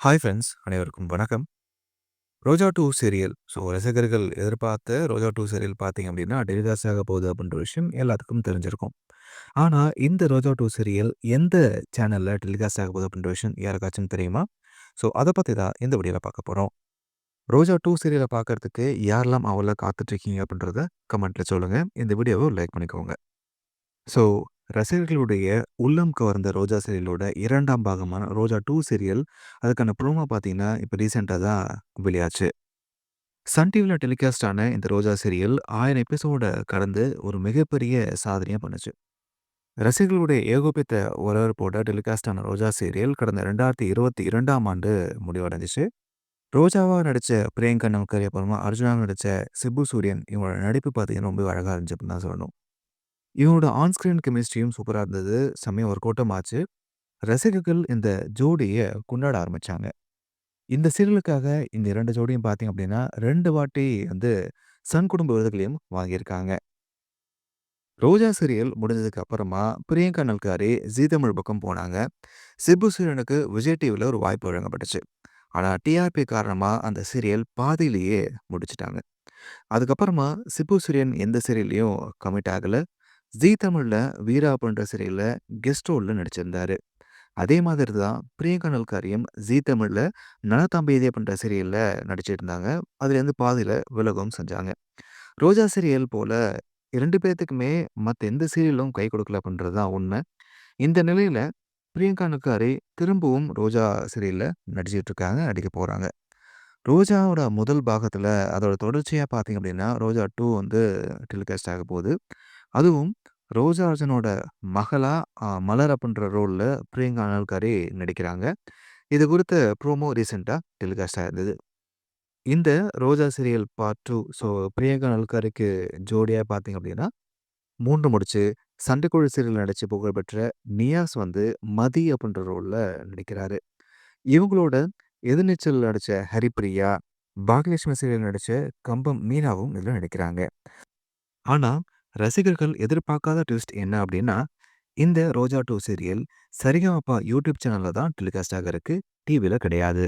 Hi friends அனைவருக்கும் வணக்கம். ரோஜா two serial. So ரசிகர்கள் எதிர்பார்த்த ரோஜா டூ சீரியல் பார்த்தீங்க அப்படின்னா டெலிகாஸ்ட் ஆக போகுது அப்படின்ற விஷயம் எல்லாத்துக்கும் தெரிஞ்சிருக்கும். ஆனால் இந்த ரோஜா டூ சீரியல் எந்த சேனலில் டெலிகாஸ்ட் ஆக போகுது அப்படின்ற விஷயம் யாருக்காச்சும் தெரியுமா? ஸோ அதை பற்றி தான் இந்த வீடியோவில் பார்க்க போகிறோம் ரோஜா டூ சீரியலை பார்க்கறதுக்கு யாரெல்லாம் அவளை காத்துட்ருக்கீங்க அப்படின்றத கமெண்ட்டில் சொல்லுங்கள் இந்த வீடியோவை லைக் பண்ணிக்கோங்க. ஸோ ரசிகர்களுடைய உள்ளம் கவர்ந்த ரோஜா சீரியலோட இரண்டாம் பாகமான ரோஜா டூ சீரியல் அதுக்கான ப்ரோமோ பார்த்தீங்கன்னா இப்போ ரீசெண்டாக தான் வெளியாச்சு. சன் டிவியில் டெலிகாஸ்ட் ஆன இந்த ரோஜா சீரியல் ஆயிரம் எபிசோட கடந்து ஒரு மிகப்பெரிய சாதனையாக பண்ணுச்சு. ரசிகர்களுடைய ஏகோபித்த வரவேற்போட டெலிகாஸ்ட் ஆன ரோஜா சீரியல் கடந்த ரெண்டாயிரத்தி இருபத்தி இரண்டாம் ஆண்டு முடிவடைஞ்சிச்சு. ரோஜாவாக நடித்த பிரியங்கா நமக்கரி அப்புறமா அர்ஜுனாக நடித்த சிபு சூரியன் இவங்களோட நடிப்பு பார்த்தீங்கன்னா ரொம்ப அழகாக இருந்துச்சு அப்படின்னு தான் சொல்லணும். இவனோட ஆன்ஸ்கிரீன் கெமிஸ்ட்ரியும் சூப்பரா இருந்தது. செம்மையா ஒரு கோட்டம் ஆச்சு. ரசிகர்கள் இந்த ஜோடிய கொண்டாட ஆரம்பிச்சாங்க. இந்த சீரியலுக்காக இந்த இரண்டு ஜோடியும் பார்த்தீங்க அப்படின்னா, ரெண்டு வாட்டி வந்து சன் குடும்ப விருதுகளையும் வாங்கியிருக்காங்க. ரோஜா சீரியல் முடிஞ்சதுக்கு அப்புறமா பிரியங்கா நல்காரி ஜீ தமிழ் பக்கம் போனாங்க. சிபு சூரியனுக்கு விஜய் டிவில ஒரு வாய்ப்பு வழங்கப்பட்டுச்சு. ஆனா டிஆர்பி காரணமா அந்த சீரியல் பாதியிலேயே முடிச்சிட்டாங்க அதுக்கப்புறமா சிபு சூரியன் எந்த சீரியல்லயும் கமிட் ஆகலை ஜீ தமிழில் வீரா அப்படின்ற சீரியல்ல கெஸ்ட் ரோலில் நடிச்சிருந்தாரு. அதே மாதிரி தான் பிரியங்கா நல்காரியும் ஜீ தமிழில் நலத்தாம்பேதி அப்படின்ற சீரியல்ல நடிச்சிருந்தாங்க. அதுலேருந்து பாதியில் விலகவும் செஞ்சாங்க. ரோஜா சீரியல் போல் ரெண்டு பேர்த்துக்குமே மற்ற எந்த சீரியலும் கை கொடுக்கல அப்படின்றது தான் உண்மை. இந்த நிலையில் பிரியங்கா நல்காரி திரும்பவும் ரோஜா சீரியலில் நடிச்சிட்டு இருக்காங்க, நடிக்க போகிறாங்க ரோஜாவோட முதல் பாகத்தில் அதோட தொடர்ச்சியாக பார்த்தீங்க அப்படின்னா, ரோஜா டூ வந்து டெலிகாஸ்ட் ஆக போகுது. அதுவும் ரோஜா அர்ஜுனோட மகளா அ மலர் அப்படின்ற ரோல்ல பிரியங்கா நல்காரி நடிக்கிறாங்க. இது குறித்த ப்ரோமோ ரீசென்ட்டா டெலிகாஸ்ட் ஆயிருந்தது. இந்த Roja serial part 2 so Priyanka நல்காரிக்கு ஜோடியா பார்த்தீங்க அப்படின்னா, 3 முடிச்சு சண்டைக்கோழி சீரியல்ல நடிச்சு புகழ்பெற்ற நியாஸ் வந்து மதி அப்படின்ற ரோல்ல நடிக்கிறாரு. இவங்களோட எதிர்நீச்சல் நடிச்ச ஹரிப்பிரியா, பாக்யலட்சுமி சீரியல் நடிச்ச கம்பம் மீனாவும் இதில் நடிக்கிறாங்க. ஆனா ரசிகர்கள் எதிர்பார்க்காத ட்விஸ்ட் என்ன அப்படின்னா, இந்த Roja two serial Sarigamapa YouTube சேனல்ல தான் டெலிகாஸ்ட் ஆக இருக்கு. டிவில கிடையாது.